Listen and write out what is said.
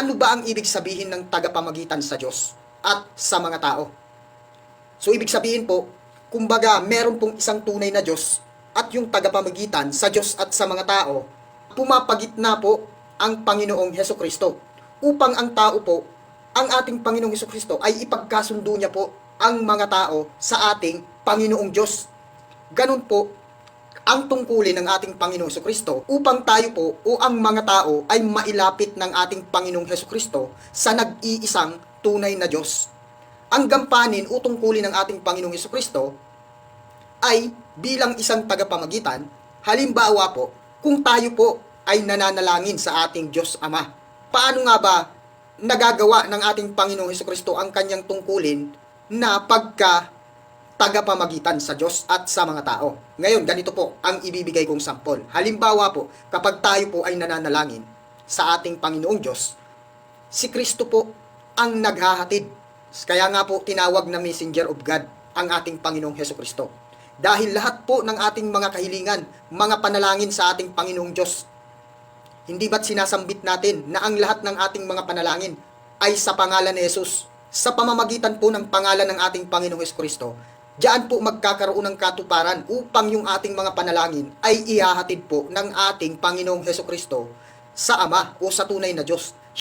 Ano ba ang ibig sabihin ng tagapamagitan sa Diyos at sa mga tao? So ibig sabihin po, kumbaga meron pong isang tunay na Diyos at yung tagapamagitan sa Diyos at sa mga tao, pumapagitna po ang Panginoong Heso Kristo upang ang tao po, ang ating Panginoong Heso Kristo ay ipagkasundo niya po ang mga tao sa ating Panginoong Diyos. Ganun po ang tungkulin ng ating Panginoong Heso Kristo upang tayo po o ang mga tao ay mailapit ng ating Panginoong Heso Kristo sa nag-iisang tunay na Diyos. Ang gampanin o tungkulin ng ating Panginoong Heso Kristo ay bilang isang tagapamagitan, halimbawa po, kung tayo po ay nananalangin sa ating Diyos Ama. Paano nga ba nagagawa ng ating Panginoong Heso Kristo ang kanyang tungkulin na pagka tagapamagitan sa Diyos at sa mga tao. Ngayon, ganito po ang ibibigay kong sampol. Halimbawa po, kapag tayo po ay nananalangin sa ating Panginoong Diyos, si Kristo po ang naghahatid. Kaya nga po tinawag na messenger of God ang ating Panginoong Heso Kristo. Dahil lahat po ng ating mga kahilingan, mga panalangin sa ating Panginoong Diyos, hindi ba't sinasambit natin na ang lahat ng ating mga panalangin ay sa pangalan ni Jesus? Sa pamamagitan po ng pangalan ng ating Panginoong Hesus Kristo, diyan po magkakaroon ng katuparan upang yung ating mga panalangin ay ihahatid po ng ating Panginoong Hesus Kristo sa Ama o sa tunay na Diyos.